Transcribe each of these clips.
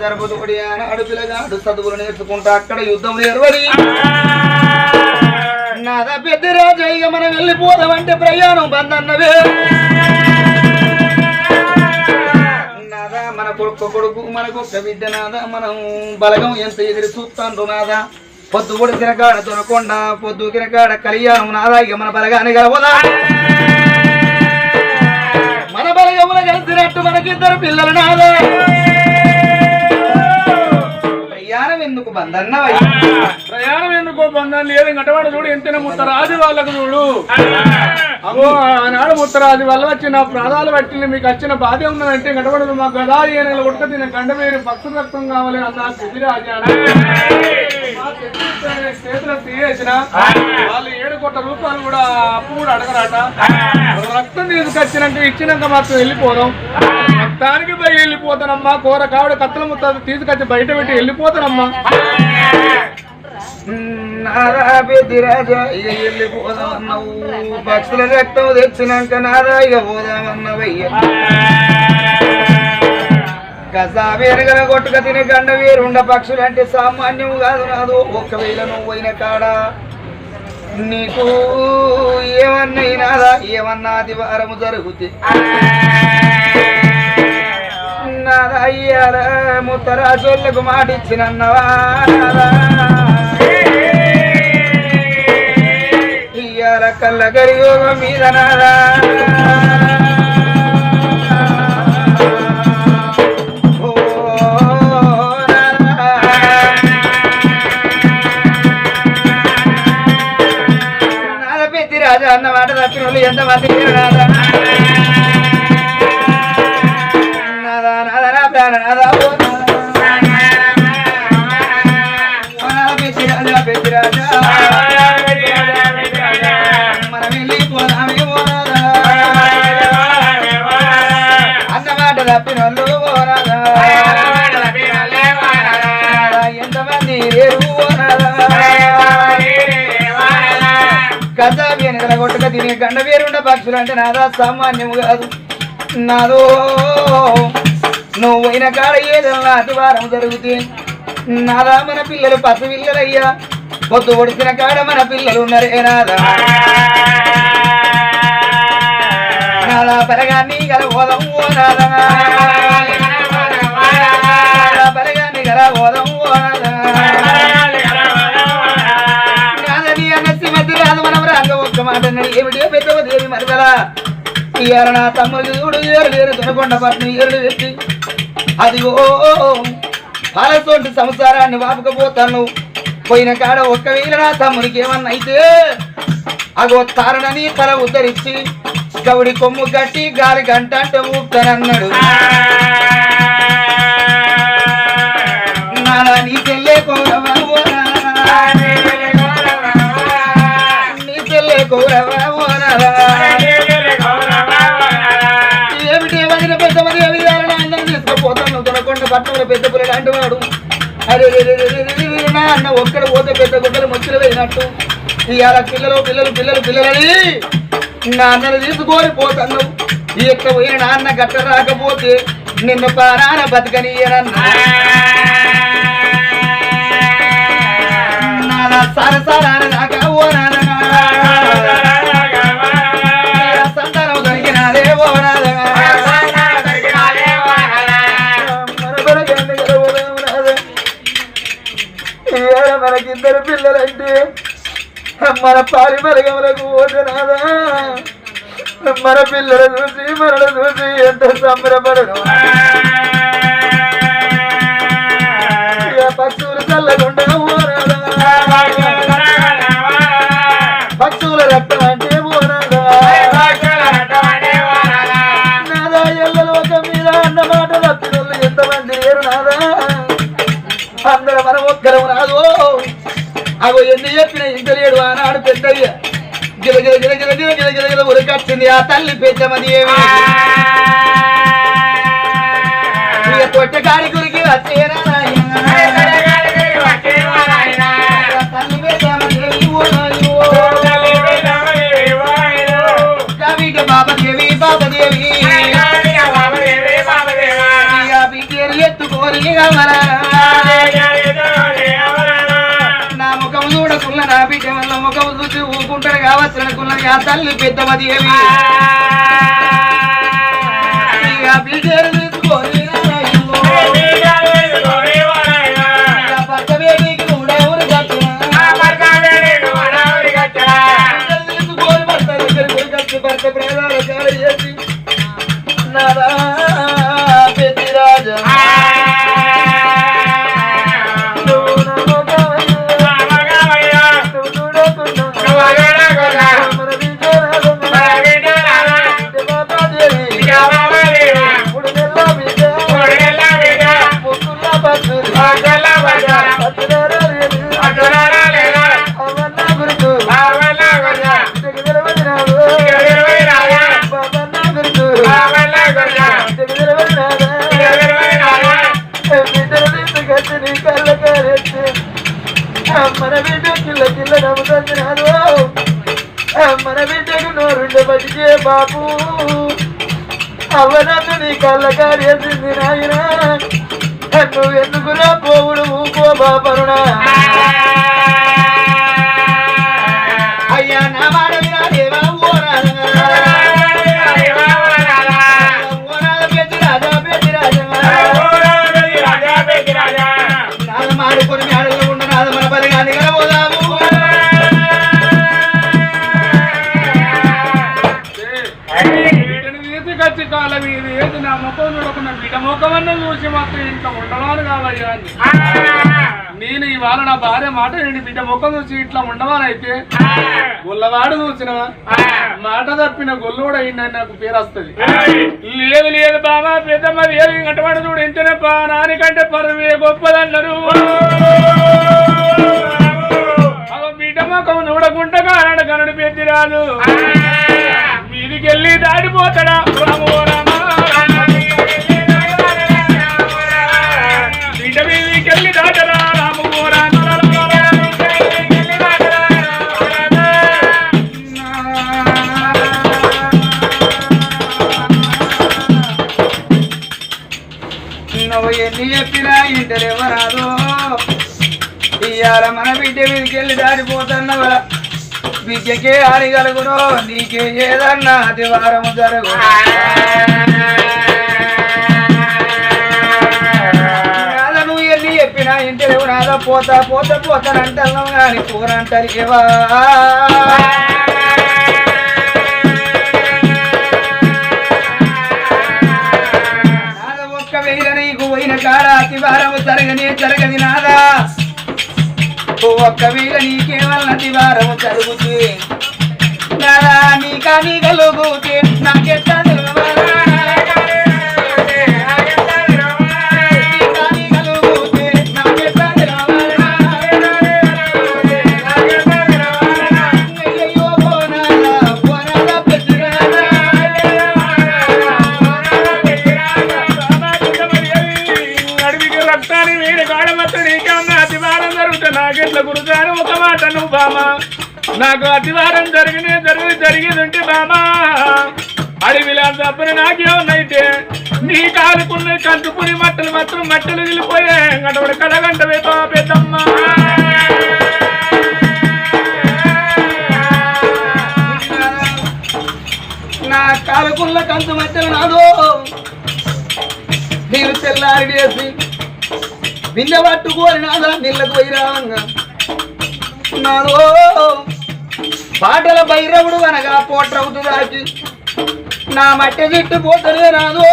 జరుపుతోడి ఆనాడు పిల్లగాడు చదువులు నేర్చుకుంటా అక్కడ యుద్ధం నేర్వడి నాదా పెద్ద రాజు ఇక మనం వెళ్ళిపోదామంటే ప్రయాణం బందన్నవే. నాదా మన కొడుకు కొడుకు మనకు ఒక్క బిడ్డ నాదా మనం బలగం ఎంత ఎదురు చూస్తాండ్రు నాదా. పొద్దు పొడికిన కాడ దొరకొండ పొద్దుకిన కాడ కళ్యాణం నాదా ఇక మన బలగాన్ని గలవదా మన బలగమున కలిసినట్టు మనకిద్దరు పిల్లలు నాదా. ఎందుకు బందన్నవయ్యా ప్రయాణం ఎందుకో బంధం లేదు. గటవాడు చూడు ఎంతైనా ముత్తరాజు వాళ్ళకు చూడు. అగో ఆనాడు ముత్తరాజు వల్ల వచ్చిన ప్రాణాలు పట్టిన మీకు వచ్చిన బాధ ఉందంటే గడపడదు మా గదా నెల ఉడక తిన గండ వేరు పక్షు రక్తం కావాలి అన్న శిబిరాజు చేతులు తీయేసిన వాళ్ళు ఏడు కోట్ల రూపాయలు కూడా అప్పు కూడా అడగరాట. రక్తం తీసుకొచ్చినాక ఇచ్చినాక మాత్రం వెళ్ళిపోదాం. రక్తానికి పోయి వెళ్ళిపోతానమ్మా. కూర కావిడ కత్తల ముత్త తీసుకొచ్చి బయట పెట్టి వెళ్ళిపోతానమ్మా. నారా పెద్దిరాజా ఇక వెళ్ళిపోదామన్నావు పక్షుల రక్తం తెచ్చినాక నారా ఇక పోదామన్నవయ్య గజా వేరుగల కొట్టుక తిని గండ వేరుండ పక్షులు అంటే సామాన్యం కాదు నాదు ఒకవేళ నువ్వు పోయిన కాడా నీకు ఏమన్నైనాదా ఏమన్నా ఆదివారము జరుగుతే నాదా అయ్యారా ముత్తరాజోళ్ళకు మాట ఇచ్చినన్నవా నాదా ఇయ్యాల కళ్ళ గరియోగం మీద నాదా. రాజా అన్న మాట తప్పిన వాళ్ళు ఎంతమంది నాదా? నాదా నా ప్రాణ నాదా ఓ నాదా. రాజా. కొట్టుక గండ వేరుండ పక్షులు అంటే నాదా సామాన్యం కాదు. నాదో నువ్వు పోయిన కాడ ఏదన్నా అతివారం జరుగుతుంది నాదా మన పిల్లలు పసి పిల్లలయ్యా పొద్దు పొడిచిన కాడ మన పిల్లలు ఉన్నారే నాదా. నాదా పరగాన్ని గల ఓదం ఓ నాదా నాదా పరగాన్ని గల ఓదం మాట అన్నాడు ఏమిటి పెద్దవ దేవి మరదలా ఇయ్యాల నా తమ్ముడు చూడు ఏరు లేరు తినకొండ పట్నం ఏరుడు పెట్టి అదిగో పాలతోటి సంసారాన్ని వాపకపోతాను పోయిన కాడ ఒక్కవేళ నా తమ్ముడికి ఏమన్నా అయితే అగో తారణని తల ఉద్ధరించి గౌడి కొమ్ము గట్టి గాలి గంట అంటే ఊపుతానన్నాడు నాని పట్టణంలో పెద్ద పిల్లలు అంటున్నాడు అరే నా అన్న ఒక్కడ పోతే పెద్ద గుడ్డలు ముచ్చులు వేయినట్టు ఇవాళ పిల్లలు పిల్లలు పిల్లలు పిల్లలని నాన్నను తీసుకొని పోతాను. ఈ యొక్క పోయిన నాన్న గట్ట రాకపోతే నిన్ను ప్రాణాన బతకనియనన్నా. నాన్న సరసరాన మనకిద్దరు పిల్లలంటే మన పాలి మరగములకు ఓదనాదా మన పిల్లలు చూసి మనలు చూసి ఎంత సంబరపడను పక్షులు చల్లకుండా ఉరికొచ్చింది ఆ తల్లి పెద్దమది ఏమి? ఇక గురికి వచ్చేనా నా ముఖం చూడకున్న నా బిడ్డ వల్ల ముఖం చూసి కావచ్చు ఆ తల్లి పెద్దమది ఏమి? బాబు. అవనన్ను నీ కళ్ళ కారేసింది నాయన. నన్ను ఎందుకురా పోవుడు ఊకో బాపరునా ముఖమన్న చూసి మాత్రం ఇంట్లో ఉండవాను కావయ్యా నేను ఇవాళ నా భార్య మాట నేను బిడ్డ ముఖం చూసి ఇట్లా ఉండవానైతే గుల్లవాడు చూసినవా? మాట తప్పిన గొల్లు కూడా అయిందని నాకు పేరు వస్తుంది లేదు లేదు బాబా పెద్దమ్మ లేదు ఇంకటవాడు చూడు ఇంతనే పా నానికంటే పరువే గొప్పదన్నారు. అగో బిడ్డ ముఖం చూడకుండా కనుడు కనడు పెద్దిరాదు మీదికెళ్ళి దాడిపోతాడా మన బిడ్డ మీదకెళ్ళి దాడిపోతున్నవా బిడ్డకే ఆడి కలుగునో నీకే ఏదన్నా అతి జరుగు నువ్వు ఎన్ని చెప్పినా ఇంటి నాదా పోతా పోతా పోతానంటున్నావు కానీ పోరంటారు ఏవా నాద ఒక్క వెయ్యి నీకు పోయిన కాడ? అతి వారము జరగనే జరగది నాదా? ఓ ఒక్క వెయ్యి నీకేమన్నా అతి వారము జరుగుతుంది నాదా నీకా నీ కలుగుతే నాకెట్లా తప్పని నాకేమన్నైతే నీ కాలుకున్న కంచుకుని మట్టలు మాత్రం మట్టలు వెళ్ళిపోయే గంటబడి కడగంట వేపా పెద్దమ్మ. నా కాలుకున్న కంతు మట్టలు నాదో నీరు తెల్లారి వేసి బిందె పట్టుకోని నాదా నీళ్ళకు వైరావంగా నాదో పాటల భైరవుడు అనగా పోట్రవుతు దాచి నా మట్టి చెట్టు పోతనే రాదు.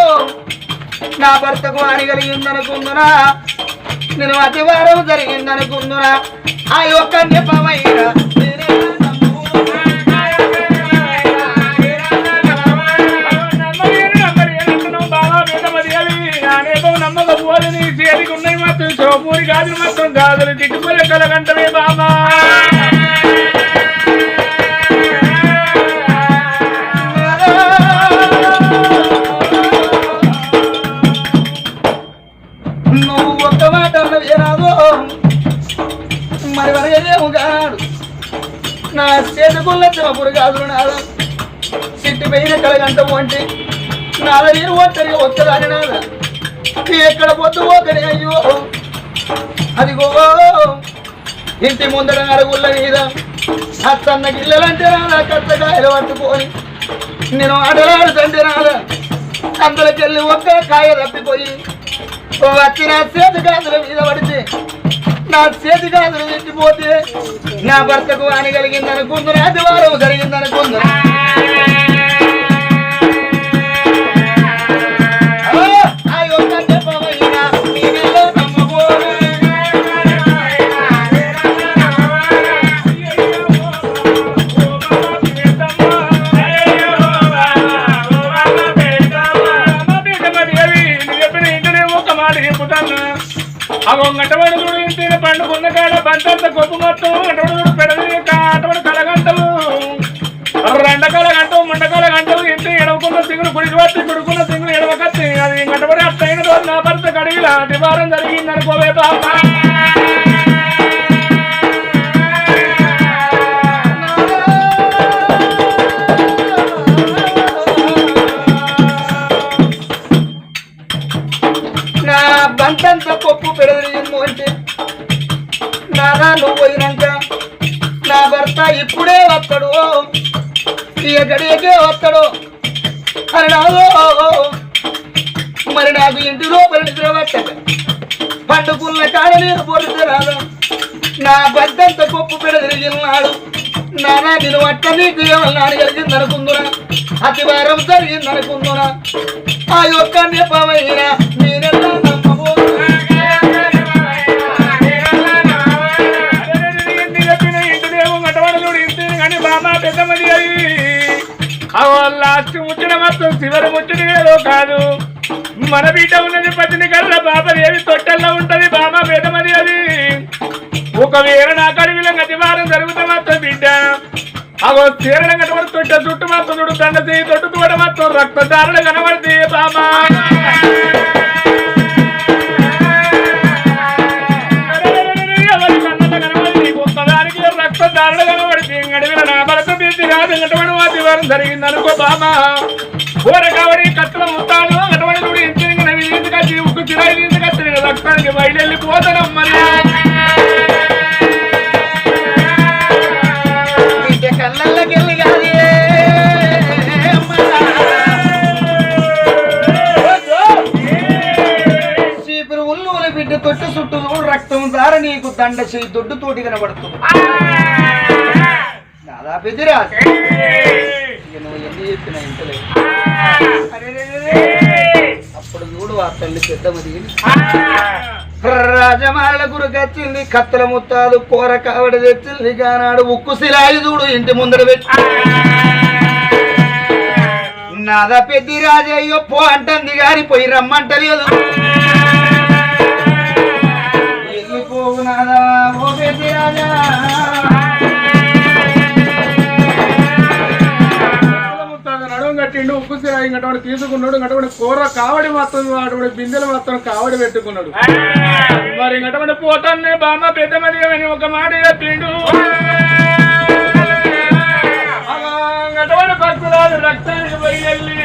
నా భర్తకు హాని కలిగిందనుకుందునా? నేను అతివారం జరిగిందనుకుందునా? ఆ యొక్క నెపమైన నేనే నమ్ము. నమ్మలేరు, ఉన్నాయి మొత్తం సోపూరి గాజులు మాత్రం గాజులు తిట్టుకోలే కలగంటవే బాబా పండుకున్న శివపురు కాదులు నాద. సిట్టి పోయిన కలగంట వంటి నాద నేను ఒంటరిగా వస్తుందని నాద. ఎక్కడ పోతు ఒకరి అయ్యో. అదిగో ఇంటి ముందర అరుగుళ్ళ మీద అత్తన్న గిల్లలంటే నాదా కచ్చకాయలు పట్టుకొని నేను ఆటలాడుతుంటే రాదా అందులోకెళ్ళి ఒక్క కాయ తప్పిపోయి వచ్చిన చేతి గాజుల మీద పడితే నా చేతి గాజులు తిట్టిపోతే నా భర్తకు అని కలిగిందనుకుందును అది వారం పండుకున్న కాడ బంతంత గొప్ప మొత్తం అటువంటి చూడు పెడది అటవాడు కలగంటవు రెండకాల గంటవు ముండకాల గంటలు ఇంటి ఎడవకున్న సింగులు గుడికి వచ్చి గుడుకున్న సింగులు ఎడవకత్తి అది గంటపడి అట్టయిన రోజు నా భర్త కడిగిలా నివారం జరిగింది అనుకోవే బాబా ఈ గడియకే వస్తాడు. అని మరి నాకు ఇంటి లోపల నిద్ర పట్టక పండుకున్న కాడ నేను పొడితే రాదు నా బద్దంత పప్పు పెడదిరిగినాడు నానా నేను అట్ట నీకు ఏమన్నాడు జరిగింది అనుకుందునా అతివారం జరిగింది అనుకుందునా ఆ యొక్క నేపమైనా మన బిడ్డ ఉన్నది పతిని కళ్ళ బాబదేవి తొట్టల్లో ఉంటది బాబా పెద్దమది అది. ఒకవేళ నా కడివిలో గతివారం జరుగుతా మాత్రం బిడ్డ. అగో తీరణ కనబడి తొట్ట చుట్టు మాత్రం చుడు దండ చేయి తొట్టు తోట మాత్రం రక్తదారులు కనబడితే బామా. ఎవరి రక్తదారులు కనబడితే గడివిన నా భరత బీతి రాదు గటవడి వాతివారం జరిగింది అనుకో బామా. ఊర కావడి కట్టల తీసుకొచ్చి నేను రక్తానికి బయలుపోతాను మరి కళ్ళకెళ్ళి కాదే చీపురు ఉల్లుల బిడ్డ తొట్టు చుట్టూ రక్తం దార నీకు దండ చేయి దొడ్డు తోటి కనబడుతుంది. దాదా పెద్దిరా ఇక నువ్వు ఎన్ని చెప్పినా ఇంటలే చూడు ఆ తల్లి పెద్దమది రాజమాల గురుకొచ్చింది కత్తల ముత్తాలు కూర కావడ తెచ్చింది కానాడు ఉక్కు శిలాయి చూడు ఇంటి ముందర పెట్టి. నాదా పెద్ది రాజయ్యో పో అంటుంది గాని పోయి రమ్మంటలేదు. వెళ్ళిపోవు నాదా ఓ పెద్ది రాజా. నడుము కట్టిండు ఉప్పు సిరాయి గటవాడు తీసుకున్నాడు గటవాడు కూర కావడి మొత్తం వాడు బిందెలు మొత్తం కావడి పెట్టుకున్నాడు. మరి గటవాడు పోతాన్నే బామ్మ పెద్ద మరి ఒక మాట చెప్పిండు. గటవాడు భక్తురాలు రక్తానికి పోయి వెళ్ళి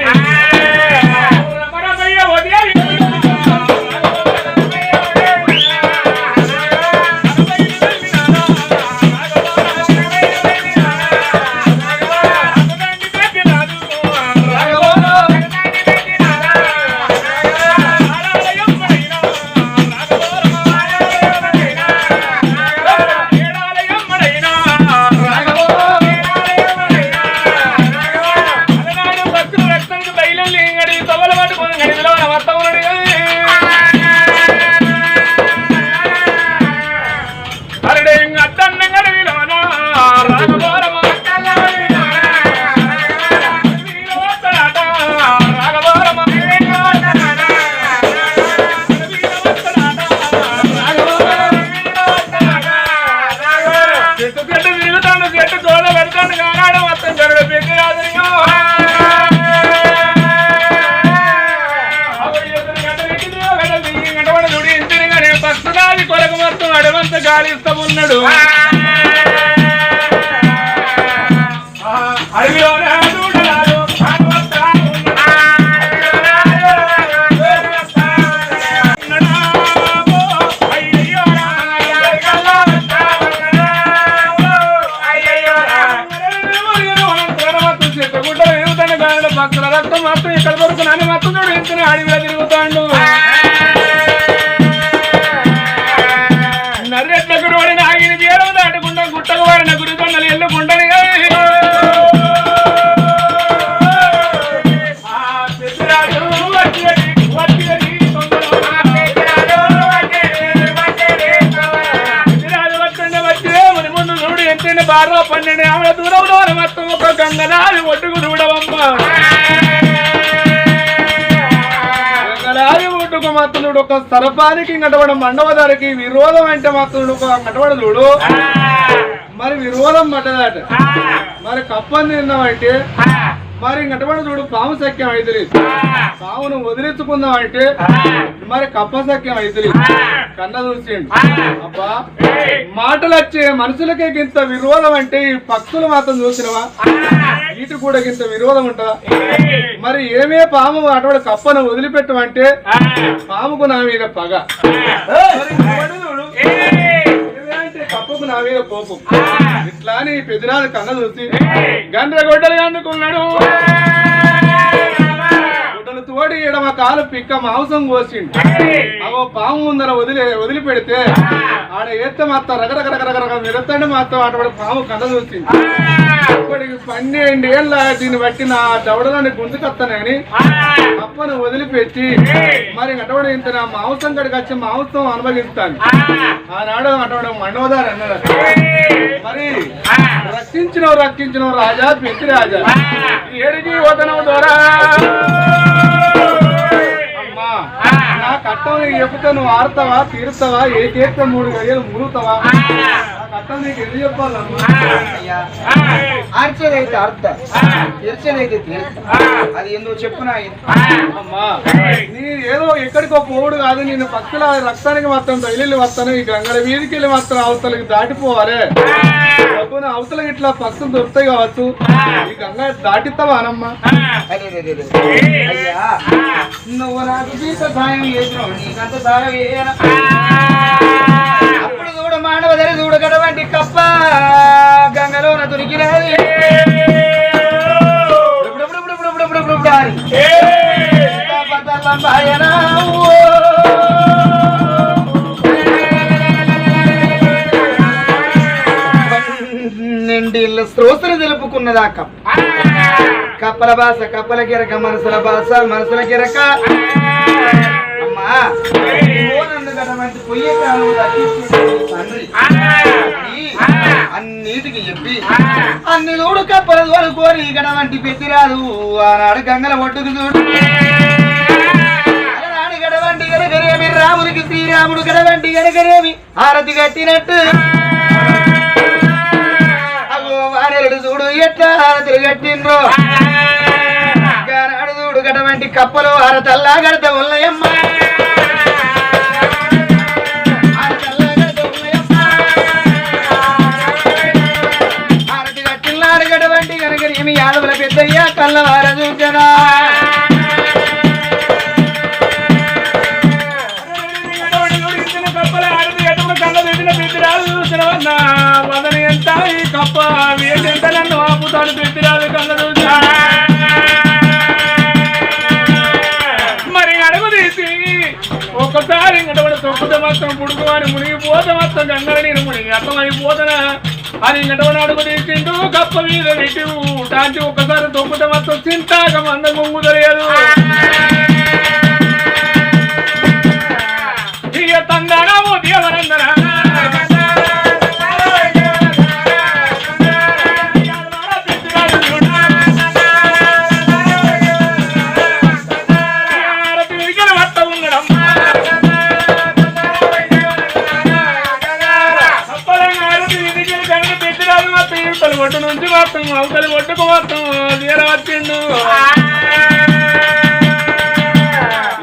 నర్రెట్ల గురువుని నాగిని తీరం దాటకుండా గుట్టకు వారిన గురుదొండలు ఎల్లుకుంటని బాగా పన్నెండు ఆమె దూరంలో మొత్తం ఒక గంగనాది ఒడ్డుకు చూడవమ్మ. గంగనాది ఒడ్డుకు మాత్రుడు ఒక సరపానికి గటవడం మండవదారికి విరోధం అంటే మాత్రం ఒక గటవడ చూడు. మరి విరోధం మటదాట మరి కప్పని తిన్నామంటే మరి గటవడ చూడు పాము సఖ్యం అయితే పావును వదిలించుకుందాం అంటే మరి కప్ప సఖ్యం అయితే కన్న చూసిండు అబ్బా మాటలు వచ్చే మనుషులకే ఇంత విరోధం అంటే ఈ పక్షులు మాత్రం చూసినవా? వీటి కూడా ఇంత విరోధం ఉంటుందా మరి ఏమే పాము అటువంటి కప్పను వదిలిపెట్టమంటే పాముకు నా మీద పగ. కప్పకు నా మీద కోపం ఇట్లా అని పెద్దనాడు కన్న చూసి గండ్ర గొడ్డలు అందుకున్నాడు గుడ్డలు తోడి ఎడమ కాలు పిక్క మాంసం కోసిండు. అవో పాము ముందర వదిలి వదిలిపెడితే ఆడ ఎత్తే మాత్రం రగరగ మిరతండి మాత్రం అటువంటి పాము కథ చూసింది ఇప్పటికి పన్నెండు ఏళ్ళ దీన్ని బట్టి నా దవడలోని గుంజుకొస్తానని అప్పను వదిలిపెట్టి మరి అటువంటి ఇంత నా మాంసం కడికి వచ్చి మాంసం అనుభవిస్తాను. ఆనాడు అటువంటి మండవదారు అన్నాడు. మరి రక్షించినవు రక్షించినవు రాజా పెద్ద రాజా. ఏడికి వదనవు ద్వారా కట్టం చెబుతా నువ్వు ఆడతావా తీరుతావా ఏ చేస్తే మూడు గడియలు మురుగుతావా ఆర్చేదైతే అర్థ. తీర్చేదైతే తీర్చ అది ఎందుకు చెప్పునా అమ్మా. నీ ఏదో ఎక్కడికో పోవుడు కాదు నేను పక్కల రక్తానికి మాత్రం తగిలి వస్తాను ఈ గంగల వీధికి వెళ్ళి మాత్రం అవతలకి దాటిపోవాలి. డబ్బున అవతలకి ఇట్లా పక్కలు దొరుకుతాయి కావచ్చు. ఈ గంగ దాటిస్తావా అనమ్మా అదే అదే అదే. అయ్యా. నువ్వు నాకు తీస సాయం చేసినావు నీకంత సాయం మానవదరి చూడగడవంటి కప్ప. గంగలోన దొరికినది బాయనా నిండిళ్ళ శ్రోతను తెలుపుకున్నదా కప్ప. కప్పల భాష కప్పల గిరక మనసుల భాష మనసుల గిరక అమ్మా గడమంటి పొయ్యే కాలం తండ్రి అన్నిటికి చెప్పి అన్ని చూడు కప్పల కోరి గడవంటి పెట్టిరాదు ఆనాడు గంగల ఒడ్డుకు చూడు. గడవంటి గనగరేమి రామునికి శ్రీరాముడు గడవంటి గనగరేమి హారతి కట్టినట్టు. అగో వారెడు చూడు ఎట్లా హారతులు కట్టిండ్రో. గానాడు చూడు గడవంటి కప్పలు హారతల్లా గడత ఉన్నయమ్మ. యాదవుల పెద్దయ్య కళ్ళవార చూచరా వదని ఎంత ఈ కప్ప? ఎంత నన్ను ఆపుతాను పెట్టిరాదు కళ్ళ చూచా మరి అడుగు తీసి ఒక్కసారి ఇంకటి తొక్కుతే మాత్రం పుడుకోవాలని మునిగిపోతే మాత్రం గంగ నేను మునిగి అర్థమైపోతనా అని నడవనాడుకు తీసిండు గొప్ప మీద పెట్టి ఊటాంటి ఒకసారి తొక్కుట మాత్రం చింతాక మంద ముంగు తెలియదు తీయ తందనము దేవనందన అవతలి ఒడ్డుకు మొత్తం తీర వచ్చిండు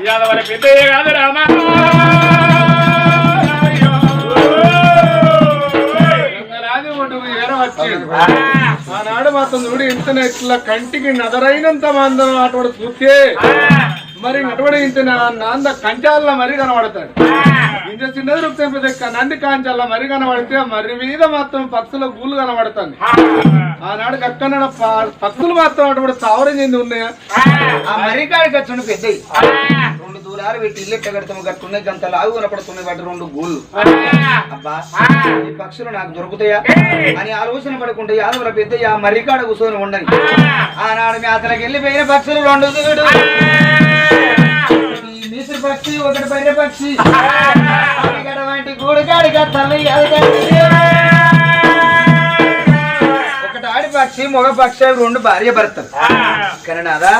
ఇవాళ వాళ్ళ పెద్దయ్య కాదు రామా. రాజు ఒడ్డుకు ఏర వచ్చిండు. ఆనాడు మాత్రం చూడు ఇంత ఇట్లా కంటికి నదరైనంత మందం అటువంటి చూస్తే. మరి అటువంటి ఇంత నాంద కంచాల మరి కనబడతాడు. ఇంత చిన్నది రూపం పెద్ద నంది కాంచాల మరి కనబడితే మరి మీద మాత్రం పక్షుల గూళ్ళు కనబడుతుంది. ఆనాడు కక్కన పక్షులు మాత్రం అటువంటి తావరం చెంది ఉన్నాయా. ఆ మరికాడికి వచ్చి పెద్దయి. రెండు దూరాలు పెట్టి ఇల్లు ఎట్ట కడతాము కట్టుకునే గంత లాగు కనపడుతున్నాయి వాటి రెండు గూళ్ళు. అబ్బా ఈ పక్షులు నాకు దొరుకుతాయా? అని ఆలోచన పడుకుంటే యాదవుల పెద్ద ఆ మర్రికాడ కూర్చొని ఉండని. ఆనాడు మేతలకు వెళ్ళిపోయిన పక్షులు రెండు ఈ మిసిరి పక్షి ఒకటి బర్రె పక్షి. వంటి గూడుకాడికి తల్లి ఒకటి ఆడి పక్షి మగ పక్షి రెండు భార్య భర్తలు. కరణాదా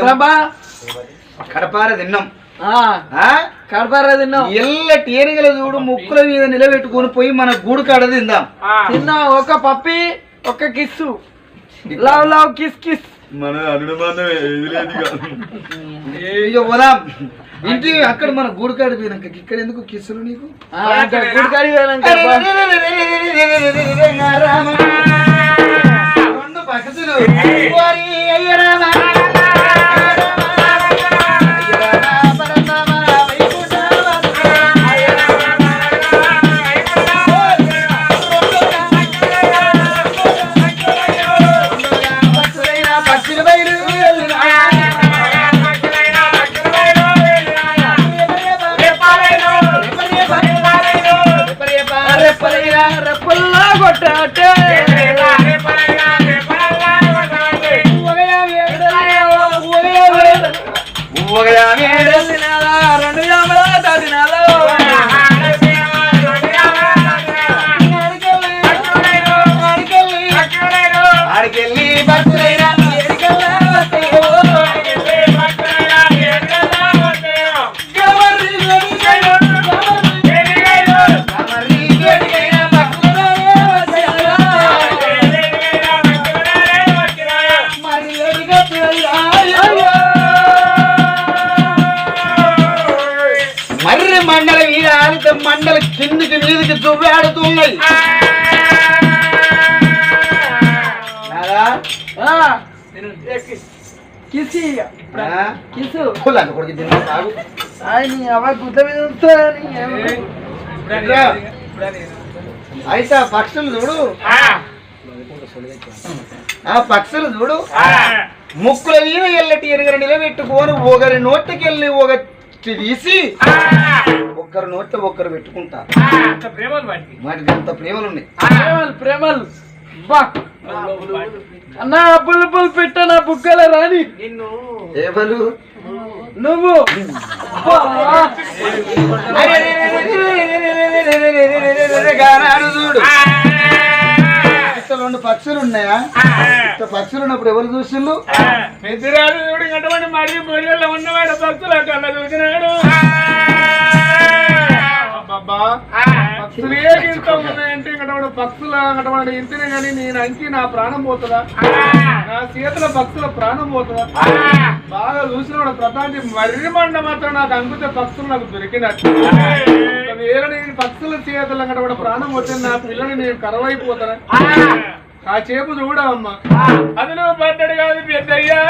ప్రభా. కడపార తిన్నాం. ఆ? కడపారా తిన్నాం. ఎల్ల టేనుగల చూడు ముక్కుల మీద నిలబెట్టుకొని పోయి మన గూడు కాడ తిందాం. తిన్నాం. ఒక పప్పి ఒక kiss. Love love kiss kiss. మన ఇక పోదాం ఇంటి అక్కడ మన గూడు కాడ పోయినాక ఇక్కడ ఎందుకు కిస్సులు నీకు గుడికాడి పోయినాక Yeah. కిసి. ఆయన అవ మీద. అయితే ఆ పక్షులు చూడు. ఆ. పక్షులు చూడు. ముక్కుల మీద ఎల్లటి ఎరుగర నిలబెట్టుకొని ఒకరి నోటికెళ్ళి ఒక తీసి ఒక్కరి నోట్లో ఒక్కరు పెట్టుకుంటారు వాటికి అంత ప్రేమలు ఉన్నాయి. ప్రేమలు ప్రేమలు. బా. అన్నా బుల్ బుల్ పెట్ట నా బుగ్గల రాని ఏమలు నువ్వు. రెండు పక్షులు ఉన్నాయా? పక్షులు ఉన్నప్పుడు ఎవరు చూసిండు పెద్దరాజు చూడు అటువంటి మరి బొరియల్లో ఉన్నవాడు భక్తులు అట్లా చూసినాడు. అబ్బబ్బా. పక్షులు ఏ ఇంత ఉన్నాయంటే ఇంకటువంటి పక్షుల అటువంటి ఇంతనే కానీ నేను అంకి నా ప్రాణం పోతుందా? నా చేతుల పక్షుల ప్రాణం పోతుందా? బాగా చూసిన ప్రధాని మర్రి మండ మాత్రం నాకు అంకుతే పక్షులు నాకు దొరికినట్టు వేరే నేను పక్షుల చేతుల కూడా ప్రాణం పోతుంది నా పిల్లని నేను కరవైపోతాను. కాసేపు చూడమ్మా అది నువ్వు పడ్డాడు కాదు పెద్దయ్యా.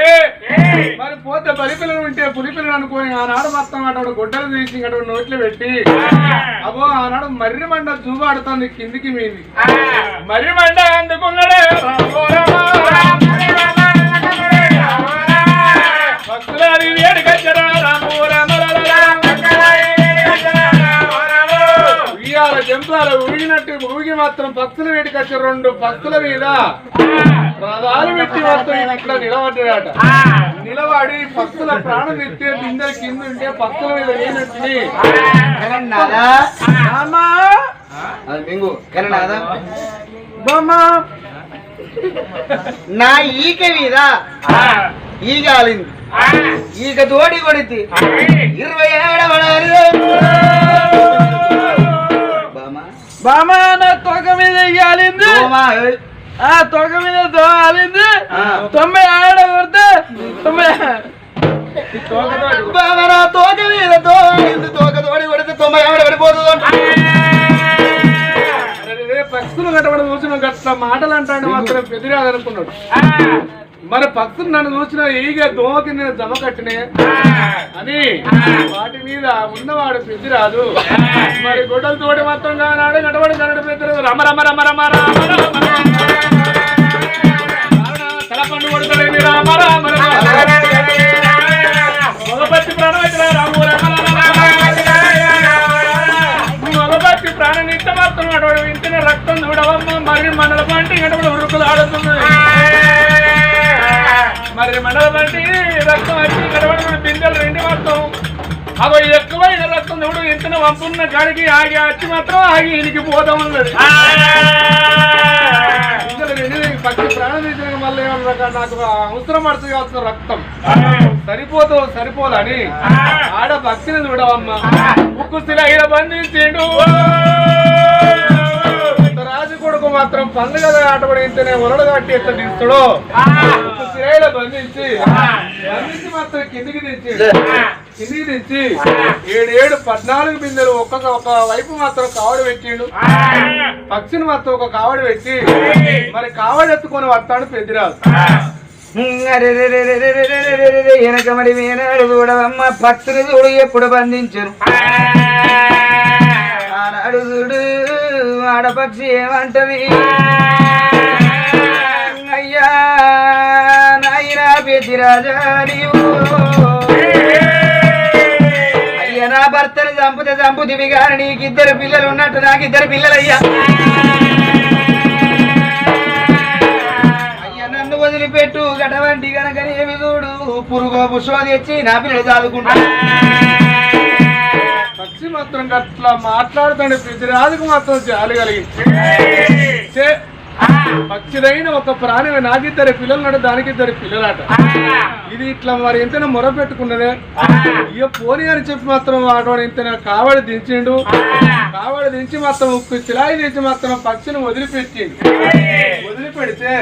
ఏ, మరి పోతే బలి పిల్లలు ఉంటే పులి పిల్లలు అనుకోని ఆనాడు మొత్తం అటువంటి గుడ్డలు తీసి అటువంటి నోట్లు పెట్టి అబ్బో ఆనాడు మర్రి మండ చూపాడుతుంది కిందికి మీది. మర్రి మండ అందుకున్నాడే భక్తులారి వేడుకచ్చరా రామో రామ ఉయ్యాల జంపాల ఊగినట్టు ఊగి మాత్రం భక్తులు వేడికొచ్చి రెండు పక్షుల మీద రథాలు పెట్టి మాత్రం ఇక్కడ నిలబడ్డాడట నిలబడి పక్షుల ప్రాణం ఎత్తే బిందెల కింద ఉంటే పక్షుల మీద లేనట్టు మింగు. కానీ నాదా? బామ్మా? నా ఈక మీద ఈగ ఆలింది ఈగ తోడి కొడితే ఇరవై ఏడవడాలి బామా బామ్మా? నా తొగ మీద ఇయ్యాలింది. ఆ తొగ మీద దోహాలింది ఆ. తొంభై ఆడ కొడితే తొంభై నా తోక మీద తోడింది తోక తోడి కొడితే తొంభై ఏడు పడిపోతుంది పక్షులు గట్టబడి చూసిన గట్ల మాటలు అంటాడు మాత్రం పెదిరాదు మన మరి పక్షులు నన్ను చూసిన ఈగ దోమ కింద జమ కట్టినే అని వాటి మీద ఉన్నవాడు పెద్దిరాజు మరి గొడ్డలు తోటి మొత్తం కానాడు గడబడి కనడు పెద్దిరాజు రమ రమ రమ రమ రామ రామ తలపండు కొడుకులేని రామ రామ రామ ప్రాణం ప్రాణవైతే రాము రామ ప్రాణం ప్రాణనిత్య మాత్రం అటువంటి వింటనే రక్తం చూడవమ్మ మరి మండల పంటి గడపడు ఉరుకులు ఆడుతుంది మరి మండల పంటి రక్తం వచ్చి గడపడు బిందెలు రెండు మొత్తం అగో ఎక్కువైన రక్తం చూడు ఇంతన వంపున్న కాడికి ఆగి వచ్చి మాత్రం ఆగి ఇనికి బిందెలు రెండు పక్షి ప్రాణం తీసిన మళ్ళీ ఏమన్నా నాకు అవసరం పడుతుంది కావాల్సిన రక్తం. సరిపోదు సరిపోదని. ఆడ భక్తిని చూడవమ్మ. ఉక్కు శిల ఈడ బంధించిండు. రాజు కొడుకు మాత్రం పండుగ ఆటపడి ఇంతనే ఉరడు కట్టి ఎట్లా తీస్తాడో శిల బంధించి బంధించి మాత్రం కిందికి దించి కిందికి దించి ఏడు ఏడు పద్నాలుగు బిందెలు ఒక్కొక్క ఒక వైపు మాత్రం కావడి పెట్టిండు పక్షిని మాత్రం ఒక కావడి పెట్టి మరి కావడి ఎత్తుకొని వస్తాడు పెద్దిరాజు వెనక మరి మేనాడు చూడవమ్మ పక్షులు చూడు ఎప్పుడు బంధించరు ఆనాడు చూడు ఆడపక్షి ఏమంటది అయ్యా నాయనా పెద్దిరాజా నీవు అయ్యా నా భర్తను చంపుతే చంపుతివి కానీ నీకు ఇద్దరు పిల్లలు ఉన్నట్టు నాకు ఇద్దరు పిల్లలయ్యా. అయ్యా నన్ను వదిలిపెట్టు గడవంటి గనక ఏమి చూడు. పురుగు పుష్ప తెచ్చి నా పిల్లలు చదువుకుంటా పక్షి మాత్రం అట్లా మాట్లాడుతాడు ప్రతిరాజుకు మాత్రం జాలి కలిగింది. పక్షిదైన ఒక ప్రాణి నాకిద్దరు పిల్లలు నాడు దానికిద్దరు పిల్లలాట. ఇది ఇట్లా మరి ఎంతైనా మొర పెట్టుకున్నదే ఇక పోనీ అని చెప్పి మాత్రం వాడు ఇంత కావడి దించిండు. కావడి దించి మాత్రం ఉక్కు చిలాయి దించి మాత్రం పక్షిని వదిలిపెట్టిండు. వదిలిపెడితే